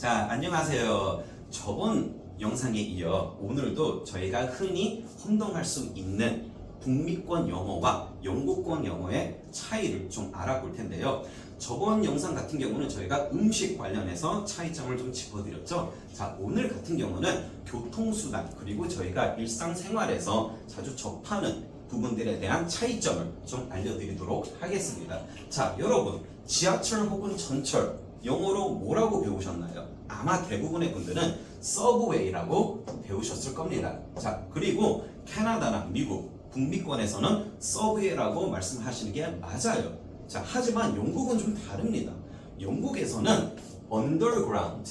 자, 안녕하세요. 저번 영상에 이어 오늘도 저희가 흔히 혼동할 수 있는 북미권 영어와 영국권 영어의 차이를 좀 알아볼 텐데요. 저번 영상 같은 경우는 저희가 음식 관련해서 차이점을 좀 짚어드렸죠. 자, 오늘 같은 경우는 교통수단 그리고 저희가 일상생활에서 자주 접하는 부분들에 대한 차이점을 좀 알려드리도록 하겠습니다. 자, 여러분, 지하철 혹은 전철, 영어로 뭐라고 배우셨나요? 아마 대부분의 분들은 서브웨이라고 배우셨을 겁니다. 자, 그리고 캐나다나 미국, 북미권에서는 서브웨이라고 말씀하시는 게 맞아요. 자, 하지만 영국은 좀 다릅니다. 영국에서는 underground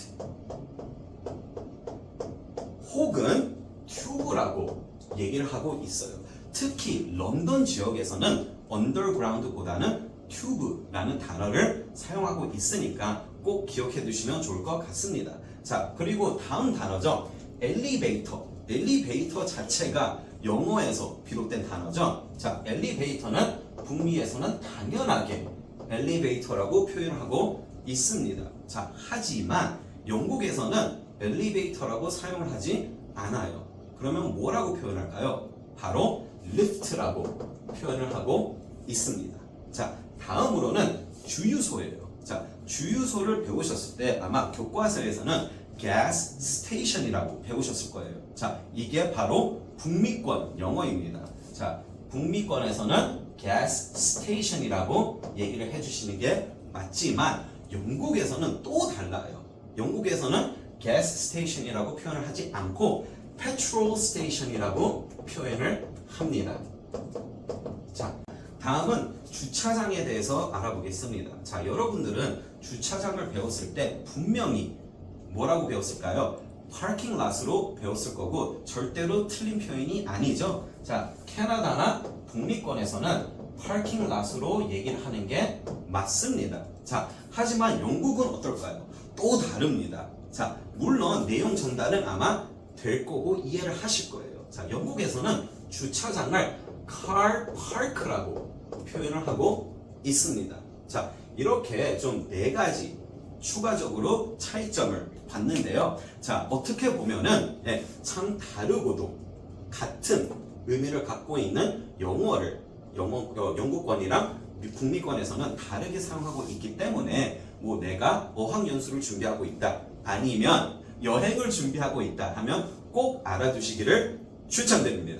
혹은 튜브라고 얘기를 하고 있어요. 특히 런던 지역에서는 underground보다는 튜브라는 단어를 사용하고 있으니까 꼭 기억해 두시면 좋을 것 같습니다. 자, 그리고 다음 단어죠. 엘리베이터. 엘리베이터 자체가 영어에서 비롯된 단어죠. 자, 엘리베이터는 북미에서는 당연하게 엘리베이터라고 표현하고 있습니다. 자, 하지만 영국에서는 엘리베이터라고 사용을 하지 않아요. 그러면 뭐라고 표현할까요? 바로 리프트라고 표현을 하고 있습니다. 자, 다음으로는 주유소예요. 자, 주유소를 배우셨을 때 아마 교과서에서는 gas station이라고 배우셨을 거예요. 자, 이게 바로 북미권 영어입니다. 자, 북미권에서는 gas station이라고 얘기를 해주시는 게 맞지만 영국에서는 또 달라요. 영국에서는 gas station이라고 표현을 하지 않고 petrol station이라고 표현을 합니다. 자, 다음은 주차장에 대해서 알아보겠습니다. 자, 여러분들은 주차장을 배웠을 때 분명히 뭐라고 배웠을까요? 파킹 랏으로 배웠을 거고 절대로 틀린 표현이 아니죠. 자, 캐나다나 북미권에서는 파킹 랏으로 얘기를 하는 게 맞습니다. 자, 하지만 영국은 어떨까요? 또 다릅니다. 자, 물론 내용 전달은 아마 될 거고 이해를 하실 거예요. 자, 영국에서는 주차장을 car park라고 표현을 하고 있습니다. 자, 이렇게 좀 네 가지 추가적으로 차이점을 봤는데요. 자, 어떻게 보면은 예, 참 다르고도 같은 의미를 갖고 있는 영어를 영어 어, 영국권이랑 미- 북미권에서는 다르게 사용하고 있기 때문에 뭐 내가 어학연수를 준비하고 있다 아니면 여행을 준비하고 있다 하면 꼭 알아두시기를 추천드립니다.